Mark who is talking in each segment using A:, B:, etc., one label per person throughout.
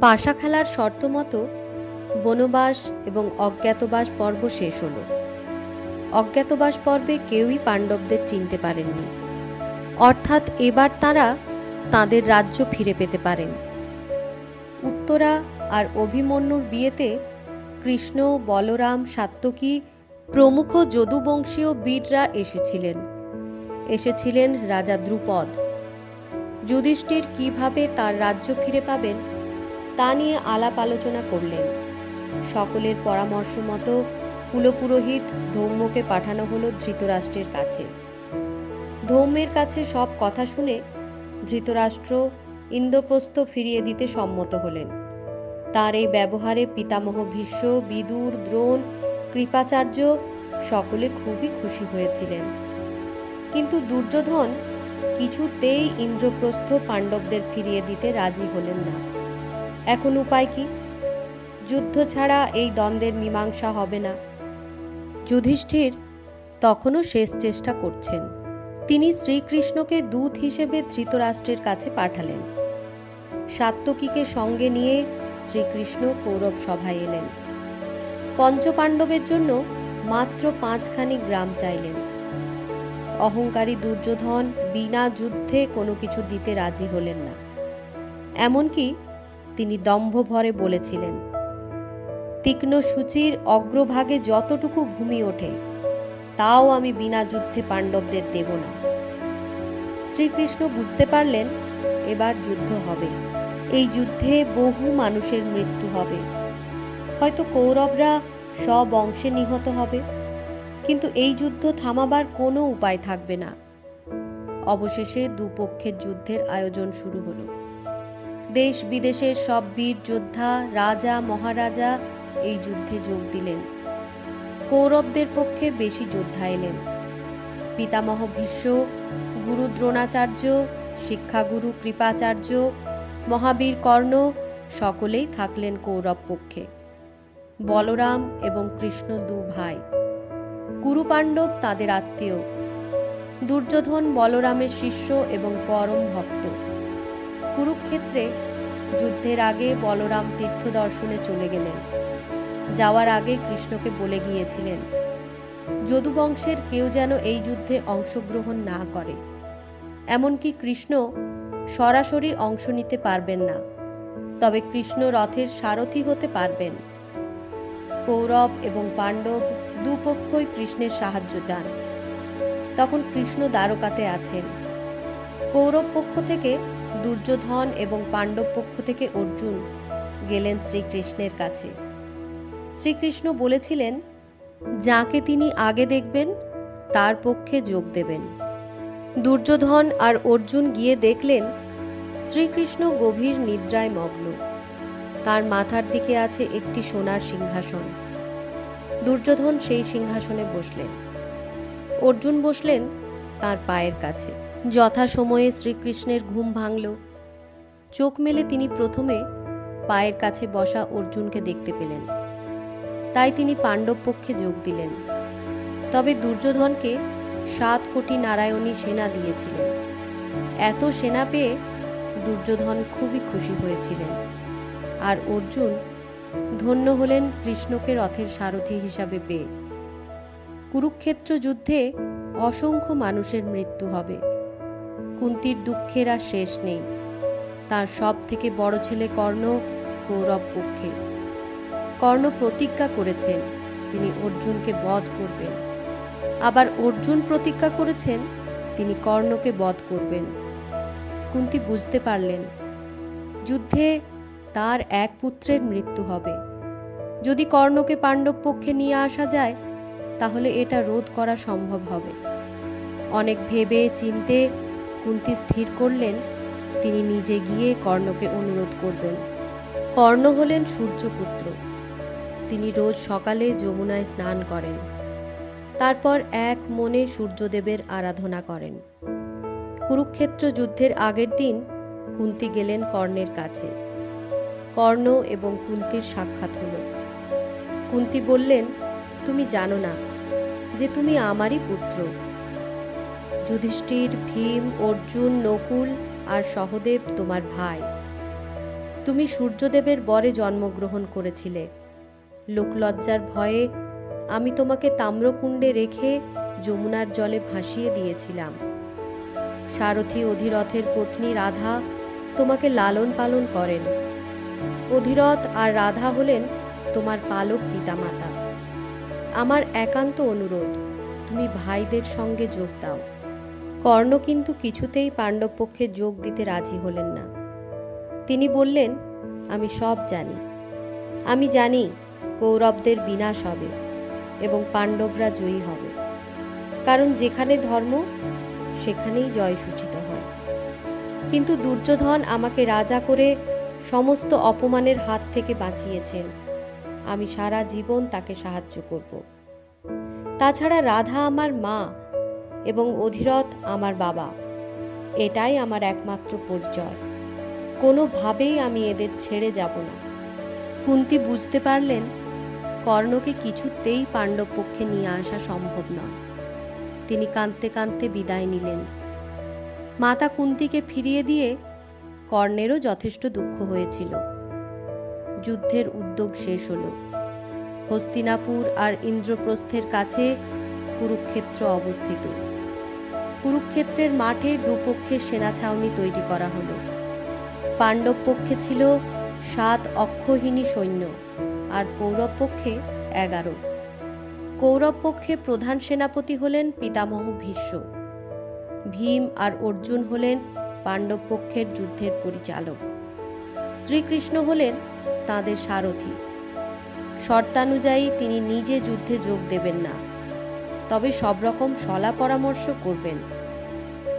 A: পাশা খেলার শর্ত মতো বনবাস এবং অজ্ঞাতবাস পর্ব শেষ হল। অজ্ঞাতবাস পর্বে কেউই পাণ্ডবদের চিনতে পারেননি। অর্থাৎ এবার তারা তাদের রাজ্য ফিরে পেতে পারেন। উত্তরা আর অভিমন্যুর বিয়েতে কৃষ্ণ, বলরাম, সাত্তকী, প্রমুখ যদুবংশীয় বীররা এসেছিলেন। এসেছিলেন রাজা দ্রুপদ। যুধিষ্ঠির কীভাবে তার রাজ্য ফিরে পাবেন তা নিয়ে আলাপ আলোচনা করলেন। সকলের পরামর্শ মতো কুলপুরোহিত ধৌম্যকে পাঠানো হলো ধৃতরাষ্ট্রের কাছে। ধৌম্যের কাছে সব কথা শুনে ধৃতরাষ্ট্র ইন্দ্রপ্রস্থ ফিরিয়ে দিতে সম্মত হলেন। তার এই ব্যবহারে পিতামহ ভীষ্ম, বিদুর, দ্রোণ, কৃপাচার্য সকলে খুবই খুশি হয়েছিলেন। কিন্তু দুর্যোধন কিছুতেই ইন্দ্রপ্রস্থ পাণ্ডবদের ফিরিয়ে দিতে রাজি হলেন না। এখন উপায় কি? যুদ্ধ ছাড়া এই দ্বন্দ্বের মীমাংসা হবে না। যুধিষ্ঠির তখনও শেষ চেষ্টা করছেন। তিনি শ্রীকৃষ্ণকে দূত হিসেবে ধৃতরাষ্ট্রের কাছে পাঠালেন। সাত্তকীকে সঙ্গে নিয়ে শ্রীকৃষ্ণ কৌরব সভায় এলেন। পঞ্চপাণ্ডবের জন্য মাত্র পাঁচখানি গ্রাম চাইলেন। অহংকারী দুর্যোধন বিনা যুদ্ধে কোনো কিছু দিতে রাজি হলেন না। এমনকি তিনি দম্ভ ভরে বলেছিলেন, তীক্ষ্ণ সূচির অগ্রভাগে যতটুকু ভূমি ওঠে, তাও আমি বিনা যুদ্ধে পাণ্ডবদের দেব না। শ্রীকৃষ্ণ বুঝতে পারলেন, এবার যুদ্ধ হবে। এই যুদ্ধে বহু মানুষের মৃত্যু হবে। হয়তো কৌরবরা সব অংশে নিহত হবে, কিন্তু এই যুদ্ধ থামাবার কোনো উপায় থাকবে না। অবশেষে দুপক্ষের যুদ্ধের আয়োজন শুরু হলো। দেশ বিদেশের সব বীর যোদ্ধা, রাজা, মহারাজা এই যুদ্ধে যোগ দিলেন। কৌরবদের পক্ষে বেশি যোদ্ধা এলেন। পিতামহ ভীষ্ম, গুরু দ্রোণাচার্য, শিক্ষাগুরু কৃপাচার্য, মহাবীর কর্ণ সকলেই থাকলেন কৌরব পক্ষে। বলরাম এবং কৃষ্ণ দু ভাই। গুরু পাণ্ডব তাদের আত্মীয়। দুর্যোধন বলরামের শিষ্য এবং পরম ভক্ত। কুরুক্ষেত্রে যুদ্ধের আগে বলরাম তীর্থ দর্শনে চলে গেলেন। যাওয়ার আগে কৃষ্ণকে বলে গিয়েছিলেন যদুবংশের কেউ যেন এই যুদ্ধে অংশগ্রহণ না করে। এমনকি কৃষ্ণ সরাসরি অংশ নিতে পারবেন না, তবে কৃষ্ণ রথের সারথি হতে পারবেন। কৌরব এবং পাণ্ডব দুপক্ষই কৃষ্ণের সাহায্য চান। তখন কৃষ্ণ দ্বারকাতে আছেন। কৌরব পক্ষ থেকে দুর্যোধন এবং পাণ্ডব পক্ষ থেকে অর্জুন গেলেন শ্রীকৃষ্ণের কাছে। শ্রীকৃষ্ণ বলেছিলেন, যাকে তিনি আগে দেখবেন, তার পক্ষে যোগ দেবেন। দুর্যোধন আর অর্জুন গিয়ে দেখলেন, শ্রীকৃষ্ণ গভীর নিদ্রায় মগ্ন। তার মাথার দিকে আছে একটি সোনার সিংহাসন। দুর্যোধন সেই সিংহাসনে বসলেন। অর্জুন বসলেন তার পায়ের কাছে। যথাসময়ে শ্রীকৃষ্ণের ঘুম ভাঙল। চোখ মেলে তিনি প্রথমে পায়ের কাছে বসা অর্জুনকে দেখতে পেলেন। তাই তিনি পাণ্ডব পক্ষে যোগ দিলেন। তবে দুর্যোধনকে সাত কোটি নারায়ণী সেনা দিয়েছিলেন। এত সেনা পেয়ে দুর্যোধন খুবই খুশি হয়েছিলেন। আর অর্জুন ধন্য হলেন কৃষ্ণকে রথের সারথি হিসাবে পেয়ে। কুরুক্ষেত্র যুদ্ধে অসংখ্য মানুষের মৃত্যু হবে। কুন্তির দুঃখের আর শেষ নেই। তার সব থেকে বড় ছেলে কর্ণ কৌরব পক্ষে। কর্ণ প্রতিজ্ঞা করেছেন, তিনি অর্জুনকে বধ করবেন। আবার অর্জুন প্রতিজ্ঞা করেছেন, তিনি কর্ণকে বধ করবেন। কুন্তি বুঝতে পারলেন, যুদ্ধে তার এক পুত্রের মৃত্যু হবে। যদি কর্ণকে পাণ্ডব পক্ষে নিয়ে আসা যায়, তাহলে এটা রোধ করা সম্ভব হবে। অনেক ভেবে চিনতে কুন্তি স্থির করলেন, তিনি নিজে গিয়ে কর্ণকে অনুরোধ করবেন। কর্ণ হলেন সূর্যপুত্র। তিনি রোজ সকালে যমুনায় স্নান করেন। তারপর এক মনে সূর্যদেবের আরাধনা করেন। কুরুক্ষেত্র যুদ্ধের আগের দিন কুন্তি গেলেন কর্ণের কাছে। কর্ণ এবং কুন্তির সাক্ষাৎ হলো। কুন্তি বললেন, তুমি জানো না যে তুমি আমারই পুত্র। যুধিষ্ঠির, ভীম, অর্জুন, নকুল আর সহদেব তোমার ভাই। তুমি সূর্যদেবের বরে জন্মগ্রহণ করেছিলে। লোকলজ্জার ভয়ে আমি তোমাকে তাম্রকুণ্ডে রেখে যমুনার জলে ভাসিয়ে দিয়েছিলাম। সারথী অধিরথের পত্নী রাধা তোমাকে লালন পালন করেন। অধিরথ আর রাধা হলেন তোমার পালক পিতামাতা। আমার একান্ত অনুরোধ, তুমি ভাইদের সঙ্গে যোগ দাও। কর্ণ কিন্তু কিছুতেই পাণ্ডব পক্ষে যোগ দিতে রাজি হলেন না। তিনি বললেন, আমি সব জানি। আমি জানি কৌরবদের বিনাশ হবে এবং পাণ্ডবরা জয়ী হবে। কারণ যেখানে ধর্ম, সেখানেই জয় সূচিত হয়। কিন্তু দুর্যোধন আমাকে রাজা করে সমস্ত অপমানের হাত থেকে বাঁচিয়েছেন। আমি সারা জীবন তাকে সাহায্য করব। তাছাড়া রাধা আমার মা এবং অধিরথ আমার বাবা। এটাই আমার একমাত্র পরিচয়। কোনোভাবেই আমি এদের ছেড়ে যাব না। কুন্তি বুঝতে পারলেন, কর্ণকে কিছুতেই পাণ্ডব পক্ষে নিয়ে আসা সম্ভব নয়। তিনি কাঁদতে কাঁদতে বিদায় নিলেন। মাতা কুন্তিকে ফিরিয়ে দিয়ে কর্ণেরও যথেষ্ট দুঃখ হয়েছিল। যুদ্ধের উদ্যোগ শেষ হল। হস্তিনাপুর আর ইন্দ্রপ্রস্থের কাছে কুরুক্ষেত্র অবস্থিত। কুরুক্ষেত্রের মাঠে দুপক্ষের সেনা ছাউনি তৈরি করা হলো। পাণ্ডব পক্ষে ছিল সাত অক্ষহীনী সৈন্য আর কৌরব পক্ষে এগারো। কৌরব পক্ষে প্রধান সেনাপতি হলেন পিতামহ ভীষ্ম। ভীম আর অর্জুন হলেন পাণ্ডব পক্ষের যুদ্ধের পরিচালক। শ্রীকৃষ্ণ হলেন তাদের সারথি। শর্তানুযায়ী তিনি নিজে যুদ্ধে যোগ দেবেন না। তবে সব রকম সলা পরামর্শ করবেন।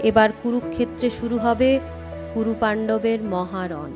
A: এবার কুরুক্ষেত্রে শুরু হবে কুরু পাণ্ডবের মহারণ।